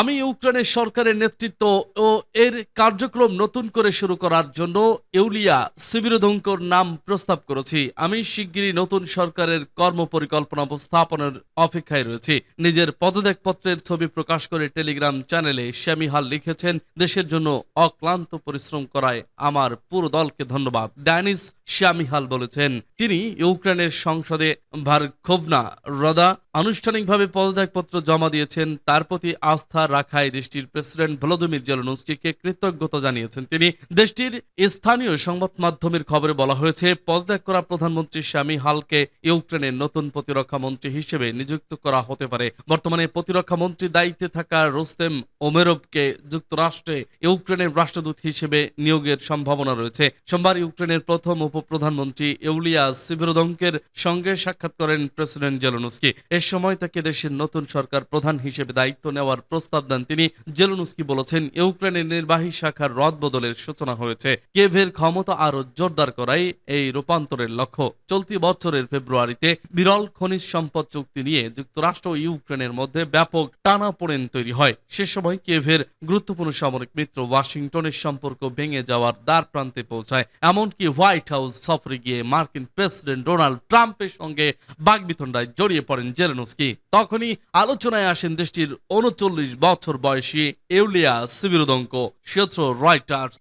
আমি ইউক্রেনের সরকারের নেতৃত্ব ও এর কার্যক্রম নতুন করে শুরু করার জন্য ইউলিয়া সিবিরোধঙ্কর নাম প্রস্তাব করেছি। আমি শিগগিরই নতুন সরকারের কর্মপরিকল্পনা উপস্থাপনের অপেক্ষায় রয়েছি। নিজের পদত্যাগপত্রের ছবি প্রকাশ করে টেলিগ্রাম চ্যানেলে শ্যামিহাল লিখেছেন, দেশের জন্য অক্লান্ত পরিশ্রম করায় আমার পুরো দলকে ধন্যবাদ। ড্যানিস শ্যামিহাল বলেছেন, তিনি ইউক্রেনের সংসদে ভারখোভনা রদা আনুষ্ঠানিকভাবে পদত্যাগপত্র জমা দিয়েছেন, তার প্রতি আস্থা রাখায় দেশটির প্রেসিডেন্ট ভলোদিমির জেলনস্কিকে কৃতজ্ঞতা জানিয়েছেন তিনি। দেশটির স্থানীয় সংবাদ মাধ্যমের খবরে বলা হয়েছে, পদত্যাগ করা প্রধানমন্ত্রী স্বামী হালকে ইউক্রেনের নতুন প্রতিরক্ষা মন্ত্রী হিসেবে নিযুক্ত করা হতে পারে। বর্তমানে প্রতিরক্ষা মন্ত্রী দায়িত্বে থাকা রোস্তেম ওমেরভকে যুক্তরাষ্ট্রে ইউক্রেনের রাষ্ট্রদূত হিসেবে নিয়োগের সম্ভাবনা রয়েছে। সোমবার ইউক্রেনের প্রথম উপপ্রধানমন্ত্রী ইউলিয়া সিভেরোদঙ্কের সঙ্গে সাক্ষাৎ করেন প্রেসিডেন্ট জেলনস্কি। এ সময় তাকে দেশের নতুন সরকার প্রধান হিসেবে দায়িত্ব নেওয়ার প্রস্তাব দেন তিনি। জেলনস্কি বলেছেন, ইউক্রেনের নির্বাহী শাখার রদ বদলের সূচনা হয়েছে। কেভের ক্ষমতা আরও জোরদার করাই এই রূপান্তরের লক্ষ্য। চলতি বছরের ফেব্রুয়ারিতে বিরল খনিজ সম্পদ চুক্তি নিয়ে যুক্তরাষ্ট্র ইউক্রেনের মধ্যে ব্যাপক টানাপোড়েন তৈরি হয়। সে সময় কেভের গুরুত্বপূর্ণ সামরিক মিত্র ওয়াশিংটনের সম্পর্ক ভেঙে যাওয়ার দ্বার প্রান্তে পৌঁছায়। এমনকি হোয়াইট হাউস সফরে গিয়ে মার্কিন প্রেসিডেন্ট ডোনাল্ড ট্রাম্পের সঙ্গে বাগবিতণ্ডায় জড়িয়ে পড়েন জেলেনস্কি। তখনই আলোচনায় আসেন দেশটির উনচল্লিশ বছর বয়সী এউলিয়া সিবিরুদঙ্ক সূত্র রয়টার্স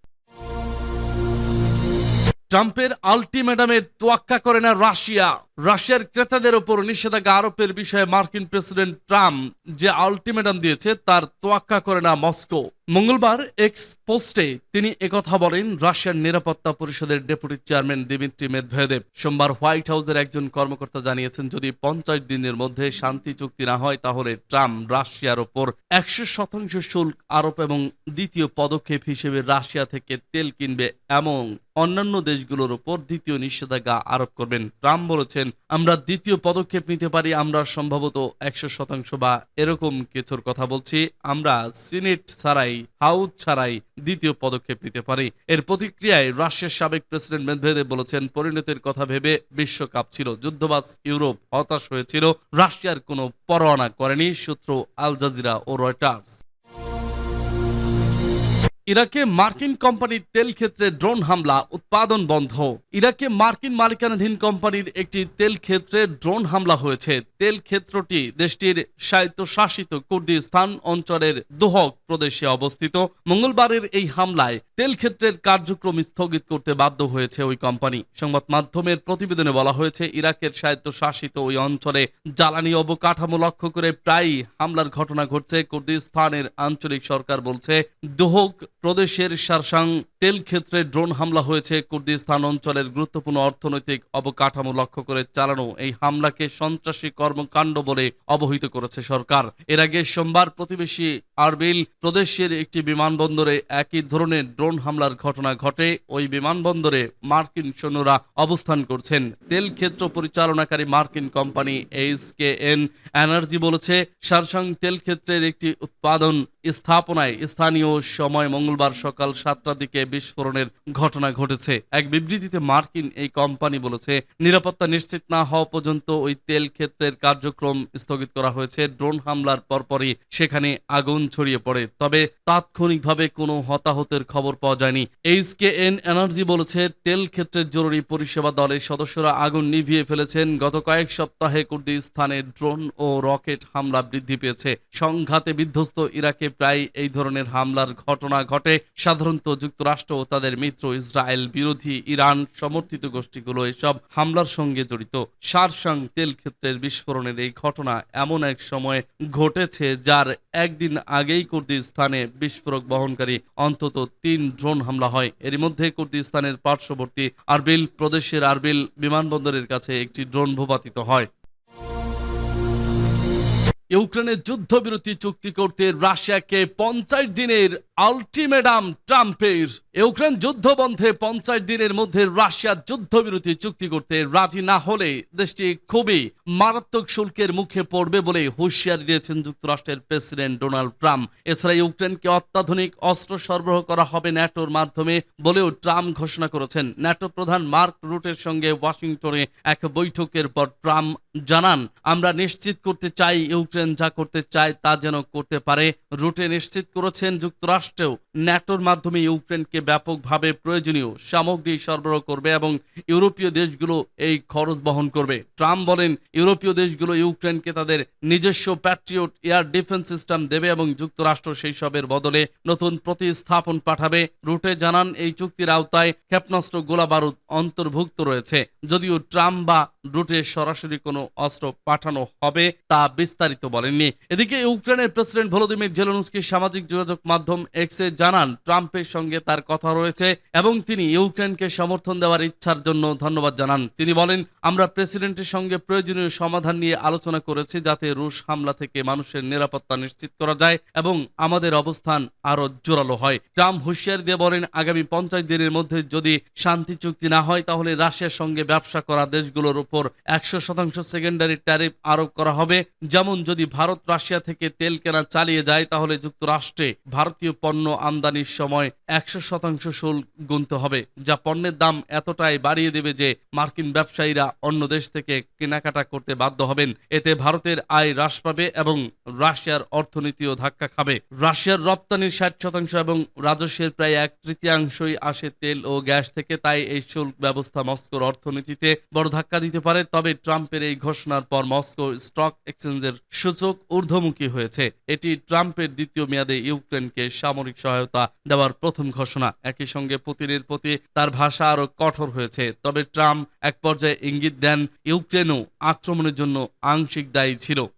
ট্রাম্পের আলটিমেটামের তোয়াক্কা করে না রাশিয়া। রাশিয়ার ক্রেতাদের ওপর নিষেধাজ্ঞা আরোপের বিষয়ে মার্কিন প্রেসিডেন্ট ট্রাম্প যে আলটিমেটাম দিয়েছে, তার তোয়াক্কা করে না মস্কো। মঙ্গলবার এক্স পোস্টে তিনি একথা বলেন রাশিয়ার নিরাপত্তা পরিষদের ডেপুটি চেয়ারম্যান দিমিত্রি মেদভেদেব। সোমবার হোয়াইট হাউসের একজন কর্মকর্তা জানিয়েছেন, যদি পঞ্চাশ দিনের মধ্যে শান্তি চুক্তি না হয়, তাহলে ট্রাম্প রাশিয়ার ওপর একশো শতাংশ শুল্ক আরোপ এবং দ্বিতীয় পদক্ষেপ হিসেবে রাশিয়া থেকে তেল কিনবে এমন অন্যান্য দেশগুলোর ওপর দ্বিতীয় নিষেধাজ্ঞা আরোপ করবেন। ট্রাম্প বলেছেন আমরা দ্বিতীয় পদক্ষেপ নিতে পারি, আমরা সম্ভবত একশো শতাংশ বা এরকম কিছুর কথা বলছি। আমরা সিনেট ছাড়াই, হাউস ছাড়াই দ্বিতীয় পদক্ষেপ নিতে পারি। এর প্রতিক্রিয়ায় রাশিয়ার সাবেক প্রেসিডেন্ট মেদভেদেব বলেছেন, পরিণতির কথা ভেবে বিশ্বকাপ ছিল, যুদ্ধবাজ ইউরোপ হতাশ হয়েছিল, রাশিয়ার কোনো পরোয়ানা করেনি, সূত্র আল জাজিরা ও রয়টার্স। ইরাকে মার্কিন কোম্পানির তেল ক্ষেত্রে ড্রোন হামলা, উৎপাদন বন্ধ। ইরাকে মার্কিন মালিকানাধীন কোম্পানির একটি তেল ক্ষেত্রে ড্রোন হামলা হয়েছে। তেল ক্ষেত্রটি দেশটির স্বায়ত্তশাসিত কুর্দিস্তান অঞ্চলের দোহক প্রদেশে অবস্থিত। মঙ্গলবারের এই হামলায় তেল ক্ষেত্রের কার্যক্রম স্থগিত করতে বাধ্য হয়েছে ওই কোম্পানি। সংবাদ মাধ্যমের প্রতিবেদনে বলা হয়েছে, ইরাকের স্বায়ত্তশাসিত ওই অঞ্চলে জ্বালানি অবকাঠামো লক্ষ্য করে প্রায়ই হামলার ঘটনা ঘটছে। কুর্দিস্তানের আঞ্চলিক সরকার বলছে, দোহক প্রদেশের সারসাং তেল ক্ষেত্রে ড্রোন হামলা হয়েছে। কুর্দিস্তান অঞ্চলের গুরুত্বপূর্ণ অর্থনৈতিক অবকাঠামো লক্ষ্য করে চালানো এই হামলাকে সন্ত্রাসী কর্মকাণ্ড বলে অবহিত করেছে সরকার। এর আগে সোমবার প্রতিবেশী আরবিল প্রদেশের একটি বিমানবন্দরে একই ধরনের ড্রোন হামলার ঘটনা ঘটে। ওই বিমানবন্দরে মার্কিন সৈন্যরা অবস্থান করছেন। তেল ক্ষেত্র পরিচালনাকারী মার্কিন company H K N Energy বলেছে, সারসাং তেল ক্ষেত্রের একটি উৎপাদন স্থাপনায় স্থানীয় সময় মঙ্গলবার সকাল সাতটার দিকে বিস্ফোরণের ঘটনা ঘটেছে। এক বিবৃতিতে মার্কিন এই কোম্পানি বলেছে, নিরাপত্তা নিশ্চিত না হওয়া পর্যন্ত ওই তেল ক্ষেত্রের কার্যক্রম স্থগিত করা হয়েছে। ড্রোন হামলার পরপরই সেখানে আগুন ছড়িয়ে পড়ে। তবে তাৎক্ষণিকভাবে কোনো হতাহতের খবর পাওয়া যায়নি। এইচ কে এন এনার্জি বলেছে, তেল ক্ষেত্রের জরুরি পরিষেবা দলের সদস্যরা আগুন নিভিয়ে ফেলেছেন। গত কয়েক সপ্তাহে কুর্দিস্তানে ড্রোন ও রকেট হামলা বৃদ্ধি পেয়েছে। সংঘাতে বিধ্বস্ত ইরাকে প্রায় এই ধরনের হামলার ঘটনা ঘটে। সাধারণত যুক্তরাষ্ট্র ও তাদের মিত্র ইসরায়েল বিরোধী ইরান সমর্থিত গোষ্ঠীগুলো এসব হামলার সঙ্গে জড়িত। সারসাং তেল ক্ষেত্রের বিস্ফোরণের এই ঘটনা এমন এক সময় ঘটেছে যার একদিন আগেই কুর্দিস্তানে বিস্ফোরক বহনকারী অন্তত তিন ড্রোন হামলা হয়। এরই মধ্যে কুর্দিস্তানের পার্শ্ববর্তী আরবিল প্রদেশের আরবিল বিমানবন্দরের কাছে একটি ড্রোন ভূপাতিত হয়। ইউক্রেনের যুদ্ধবিরতি চুক্তি করতে রাশিয়াকে পঞ্চাশ দিনের আলটিমেটাম ট্রাম্পের, ইউক্রেন যুদ্ধ বন্ধে পঞ্চাশ দিনের মধ্যে রাশিয়া যুদ্ধবিরতি চুক্তি করতে রাজি না হলে দেশটি খুবই মারাত্মক শুল্কের মুখে পড়বে বলে হুঁশিয়ারি দিয়েছেন যুক্তরাষ্ট্রের প্রেসিডেন্ট ডোনাল্ড ট্রাম্প। এছাড়া ইউক্রেনকে অত্যাধুনিক অস্ত্র সরবরাহ করা হবে ন্যাটোর মাধ্যমে বলেও ট্রাম্প ঘোষণা করেছেন। ন্যাটো প্রধান মার্ক রুটের সঙ্গে ওয়াশিংটনে এক বৈঠকের পর ট্রাম্প জানান, আমরা নিশ্চিত করতে চাই, ইউক্রেন যা করতে চায় তা যেন করতে পারে। রুটে নিশ্চিত করেছেন যুক্তরাষ্ট্রেও। ন্যাটোর মাধ্যমে ইউক্রেনকে ব্যাপকভাবে প্রয়োজনীয় সামগ্রী সরবরাহ করবে এবং ইউরোপীয় দেশগুলো এই খরচ বহন করবে। ট্রাম্প বলেন, ইউরোপীয় দেশগুলো ইউক্রেনকে তাদের নিজস্ব প্যাট্রিয়ট এয়ার ডিফেন্স সিস্টেম দেবে এবং যুক্তরাষ্ট্র সেই সবের বদলে নতুন প্রতিস্থাপন পাঠাবে। রুটে জানান, এই চুক্তির আওতায় ক্ষেপণাস্ত্র গোলাবারুদ অন্তর্ভুক্ত রয়েছে। যদিও ট্রাম্প বা রুটে সরাসরি কোনো অস্ত্র পাঠানো হবে তা বিস্তারিত বলেননি। এদিকে ইউক্রেনের প্রেসিডেন্ট ভলোদিমির জেলেনস্কি সামাজিক যোগাযোগ মাধ্যম এক্সে জানান, ট্রাম্পের সঙ্গে তার কথা রয়েছে এবং তিনি ইউক্রেনকে সমর্থন দেওয়ার ইচ্ছার জন্য ধন্যবাদ জানান। তিনি বলেন, আমরা প্রেসিডেন্টের সঙ্গে প্রয়োজনীয় সমাধান নিয়ে আলোচনা করেছি যাতে রুশ হামলা থেকে মানুষের নিরাপত্তা নিশ্চিত করা যায় এবং আমাদের অবস্থান আরও জোরালো হয়। ট্রাম্প হুঁশিয়ারি দিয়ে বলেন, আগামী পঞ্চাশ দিনের মধ্যে যদি শান্তি চুক্তি না হয়, তাহলে রাশিয়ার সঙ্গে ব্যবসা করা দেশগুলোর উপর একশো শতাংশ সেকেন্ডারি ট্যারিফ আরোপ করা হবে। যেমন যদি ভারত রাশিয়া থেকে তেল কেনা চালিয়ে যায়, তাহলে যুক্তরাষ্ট্রে ভারতীয় পণ্য আমদানির সময় একশো শতাংশ শুল্ক গুনতে হবে, যা পণ্যের দাম এতটাই বাড়িয়ে দেবে যে মার্কিন ব্যবসায়ীরা অন্য দেশ থেকে কেনাকাটা করতে বাধ্য হবেন। এতে ভারতের আয় হ্রাস পাবে এবং রাশিয়ার অর্থনীতিও ধাক্কা খাবে। রাশিয়ার রপ্তানির ষাট শতাংশ এবং রাজস্বের প্রায় এক তৃতীয়াংশই আসে তেল ও গ্যাস থেকে, তাই এই শুল্ক ব্যবস্থা মস্কোর অর্থনীতিতে বড় ধাক্কা দিতে পারে। তবে ট্রাম্পের এই ঘোষণার পর মস্কো স্টক এক্সচেঞ্জের সূচক ঊর্ধ্বমুখী হয়েছে। এটি ট্রাম্পের দ্বিতীয় মেয়াদে ইউক্রেনকে সামরিক সহায়তা দেওয়ার প্রথম ঘোষণা। একই সঙ্গে পুতিনের প্রতি তার ভাষা আরও কঠোর হয়েছে। তবে ট্রাম্প এক পর্যায়ে ইঙ্গিত দেন, ইউক্রেনও আক্রমণের জন্য আংশিক দায়ী ছিল।